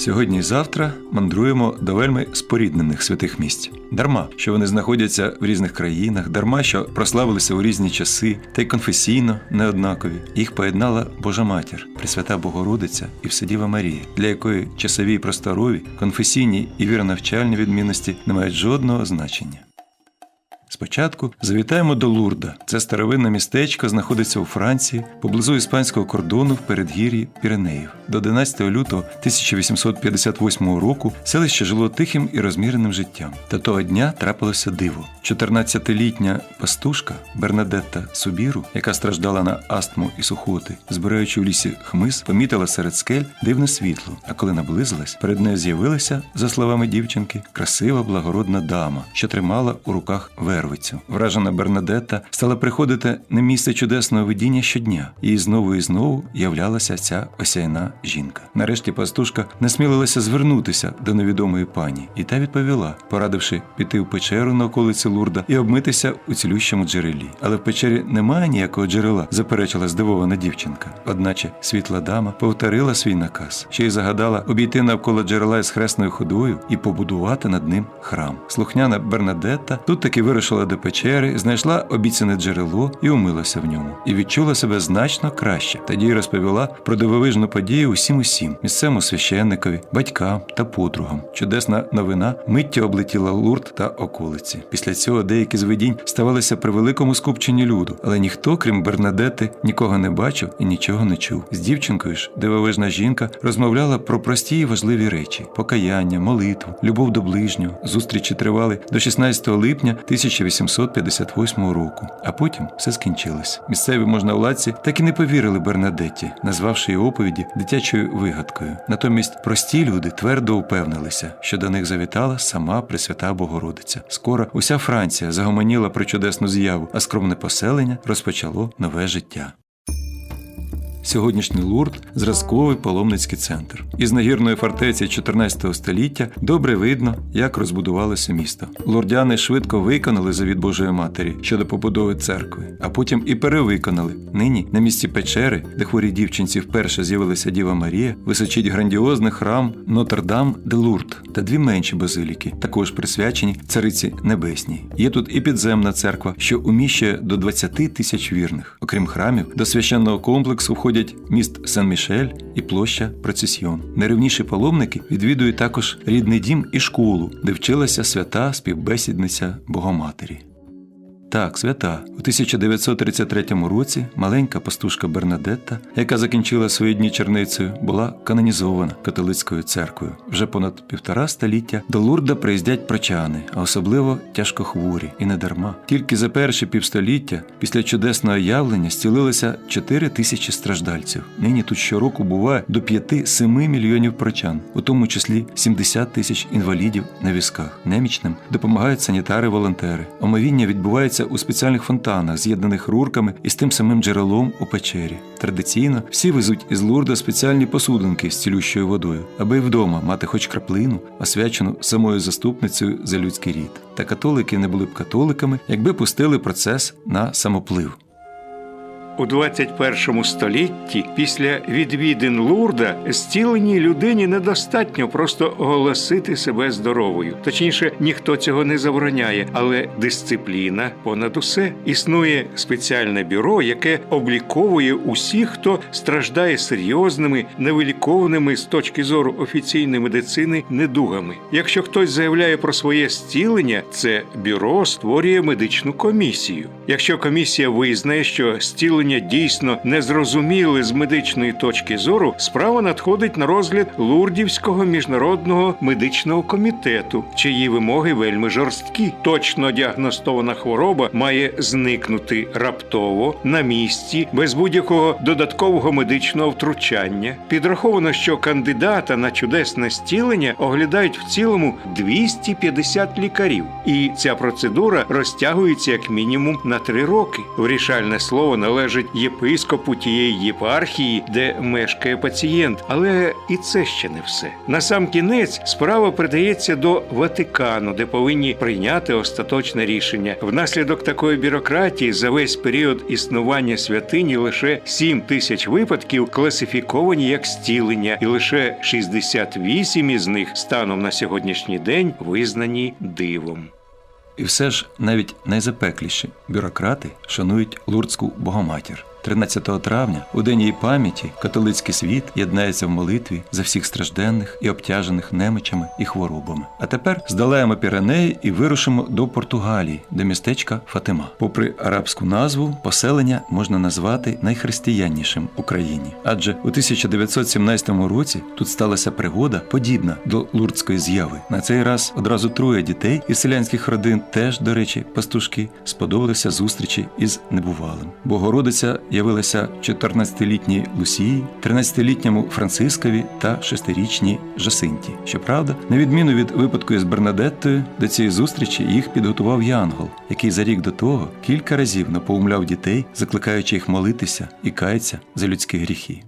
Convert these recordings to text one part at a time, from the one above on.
Сьогодні і завтра мандруємо до вельми споріднених святих місць. Дарма, що вони знаходяться в різних країнах, дарма, що прославилися у різні часи, та й конфесійно неоднакові. Їх поєднала Божа Матір, Пресвята Богородиця і Вседіва Марія, для якої часові і просторові, конфесійні і віронавчальні відмінності не мають жодного значення. Спочатку завітаємо до Лурда. Це старовинне містечко знаходиться у Франції, поблизу іспанського кордону в передгір'ї Піренеїв. До 11 лютого 1858 року селище жило тихим і розміреним життям. Та того дня трапилося диво. 14-літня пастушка Бернадетта Субіру, яка страждала на астму і сухоти, збираючи в лісі хмиз, помітила серед скель дивне світло. А коли наблизилась, перед нею з'явилася, за словами дівчинки, красива благородна дама, що тримала у руках вервицю. Вражена Бернадетта стала приходити на місце чудесного видіння щодня, і знову і знову являлася ця осяйна жінка. Нарешті пастушка насмілилася звернутися до невідомої пані, і та відповіла, порадивши піти в печеру на околиці Лурда і обмитися у цілющому джерелі. Але в печері немає ніякого джерела, заперечила здивована дівчинка. Одначе світла дама повторила свій наказ, ще й загадала обійти навколо джерела із хресною ходою і побудувати над ним храм. Слухняна Бернадетта тут таки вирушила до печери, знайшла обіцяне джерело і умилася в ньому, і відчула себе значно краще. Тоді розповіла про дивовижну подію усім усім місцевому священникові, батькам та подругам. Чудесна новина миттю облетіла Лурд та околиці. Після цього деякі з видінь ставалися при великому скупченні люду, але ніхто, крім Бернадети, нікого не бачив і нічого не чув. З дівчинкою ж дивовижна жінка розмовляла про прості і важливі речі: покаяння, молитву, любов до ближнього. Зустрічі тривали до 16 липня 1858 року, а потім все скінчилось. Місцеві можновладці так і не повірили Бернадетті, назвавши її оповіді дитячою вигадкою. Натомість прості люди твердо упевнилися, що до них завітала сама Пресвята Богородиця. Скоро уся Франція загомоніла про чудесну з'яву, а скромне поселення розпочало нове життя. Сьогоднішній Лурд зразковий паломницький центр. Із нагірної фортеці 14 століття добре видно, як розбудувалося місто. Лурдяни швидко виконали завіт Божої Матері щодо побудови церкви, а потім і перевиконали. Нині на місці печери, де хворі дівчинці вперше з'явилася Діва Марія, височить грандіозний храм Нотр-Дам де Лурд та дві менші базиліки, також присвячені цариці небесній. Є тут і підземна церква, що уміщує до 20 тисяч вірних. Окрім храмів, до священного комплексу входять міст Сен-Мішель і площа Процесьйон. Найрівніші паломники відвідують також рідний дім і школу, де вчилася свята співбесідниця Богоматері. Так, свята. У 1933 році маленька пастушка Бернадетта, яка закінчила свої дні черницею, була канонізована католицькою церквою. Вже понад півтора століття до Лурда приїздять прочани, а особливо тяжкохворі, і не дарма. Тільки за перші півстоліття після чудесного явлення зцілилися 4 тисячі страждальців. Нині тут щороку буває до 5-7 мільйонів прочан, у тому числі 70 тисяч інвалідів на візках. Немічним допомагають санітари-волонтери. Омовіння відбувається у спеціальних фонтанах, з'єднаних рурками із тим самим джерелом у печері. Традиційно всі везуть із Лурда спеціальні посудинки з цілющою водою, аби й вдома мати хоч краплину, освячену самою заступницею за людський рід. Та католики не були б католиками, якби пустили процес на самоплив. У 21 столітті після відвідин Лурда зціленій людині недостатньо просто оголосити себе здоровою. Точніше, ніхто цього не забороняє, але дисципліна понад усе існує спеціальне бюро, яке обліковує усіх, хто страждає серйозними, невилікованими з точки зору офіційної медицини недугами. Якщо хтось заявляє про своє зцілення, це бюро створює медичну комісію. Якщо комісія визнає, що зцілення дійсно незрозуміле з медичної точки зору, справа надходить на розгляд Лурдівського міжнародного медичного комітету, чиї вимоги вельми жорсткі. Точно діагностована хвороба має зникнути раптово на місці без будь-якого додаткового медичного втручання. Підраховано, що кандидата на чудесне зцілення оглядають в цілому 250 лікарів, і ця процедура розтягується як мінімум на три роки. Вирішальне слово належить належить єпископу тієї єпархії, де мешкає пацієнт. Але і це ще не все. На сам кінець справа передається до Ватикану, де повинні прийняти остаточне рішення. Внаслідок такої бюрократії за весь період існування святині лише 7 тисяч випадків класифіковані як стілення, і лише 68 із них станом на сьогоднішній день визнані дивом. І все ж навіть найзапекліші бюрократи шанують лурдську богоматір. 13 травня, у день її пам'яті, католицький світ єднається в молитві за всіх стражденних і обтяжених немичами і хворобами. А тепер здолаємо Піренеї і вирушимо до Португалії, до містечка Фатима. Попри арабську назву, поселення можна назвати найхристияннішим в Україні, адже у 1917 році тут сталася пригода, подібна до лурдської зяви. На цей раз одразу троє дітей із селянських родин, теж, до речі, пастушки, сподобалися зустрічі із небувалим. Богородиця явилася 14-літній Лусії, 13-літньому Францискові та 6-річній Жасинті. Щоправда, на відміну від випадку із Бернадеттою, до цієї зустрічі їх підготував Янгол, який за рік до того кілька разів напоумляв дітей, закликаючи їх молитися і каятися за людські гріхи.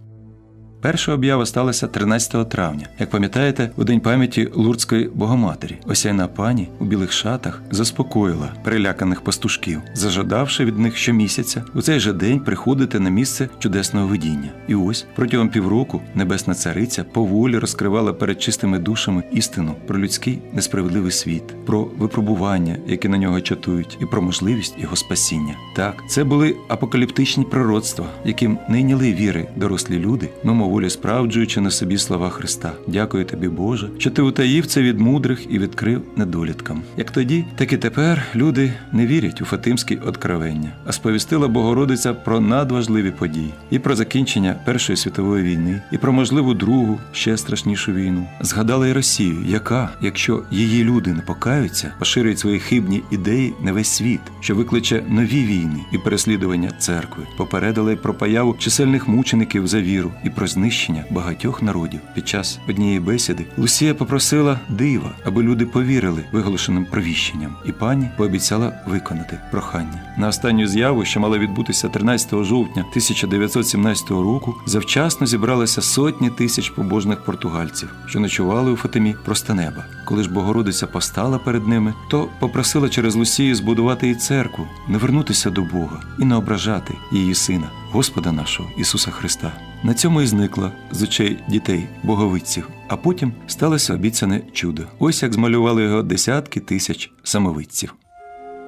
Перша об'ява сталася 13 травня. Як пам'ятаєте, у день пам'яті Лурдської богоматері осяйна пані у білих шатах заспокоїла переляканих пастушків, зажадавши від них щомісяця у цей же день приходити на місце чудесного видіння. І ось протягом півроку небесна цариця поволі розкривала перед чистими душами істину про людський несправедливий світ, про випробування, які на нього чатують, і про можливість його спасіння. Так, це були апокаліптичні пророцтва, яким не віри дорослі люди, но моволі справджуючи на собі слова Христа. Дякую тобі, Боже, що ти утаїв це від мудрих і відкрив недоліткам. Як тоді, так і тепер люди не вірять у фатимські откровення, а сповістила Богородиця про надважливі події і про закінчення Першої світової війни, і про можливу другу, ще страшнішу війну. Згадала й Росію, яка, якщо її люди не покаються, поширюють свої хибні ідеї на весь світ, що викличе нові війни і переслідування церкви, попередила й про появу чисельних мучеників за віру і про знищення багатьох народів. Під час однієї бесіди Лусія попросила дива, аби люди повірили виголошеним провіщенням, і пані пообіцяла виконати прохання. На останню з'яву, що мала відбутися 13 жовтня 1917 року, завчасно зібралися сотні тисяч побожних португальців, що ночували у Фатимі просто неба. Коли ж Богородиця постала перед ними, то попросила через Лусію збудувати і церкву, не вернутися до Бога і не ображати її сина, Господа нашого Ісуса Христа. На цьому і зникла з очей дітей боговиців, а потім сталося обіцяне чудо. Ось як змалювали його десятки тисяч самовидців.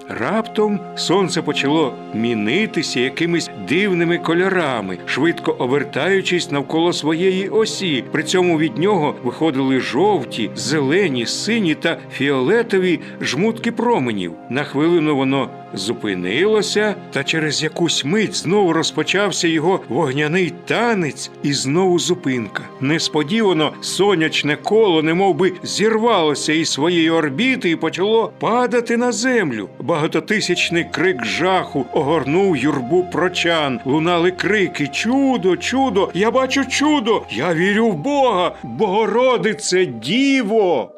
Раптом сонце почало мінитися якимись дивними кольорами, швидко обертаючись навколо своєї осі. При цьому від нього виходили жовті, зелені, сині та фіолетові жмутки променів. На хвилину воно зупинилося, та через якусь мить знову розпочався його вогняний танець, і знову зупинка. Несподівано сонячне коло немовби зірвалося із своєї орбіти і почало падати на землю. Багатотисячний крик жаху огорнув юрбу прочан. Лунали крики: Чудо, чудо! Я бачу чудо! Я вірю в Бога! Богородице, Діво!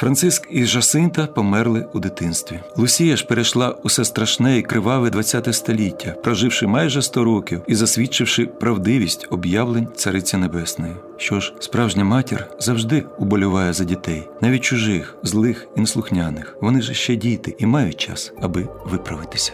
Франциск і Жасинта померли у дитинстві. Лусія ж перейшла усе страшне і криваве ХХ століття, проживши майже 100 років і засвідчивши правдивість об'явлень Цариці Небесної. Що ж, справжня матір завжди уболіває за дітей, навіть чужих, злих і неслухняних. Вони ж ще діти і мають час, аби виправитися.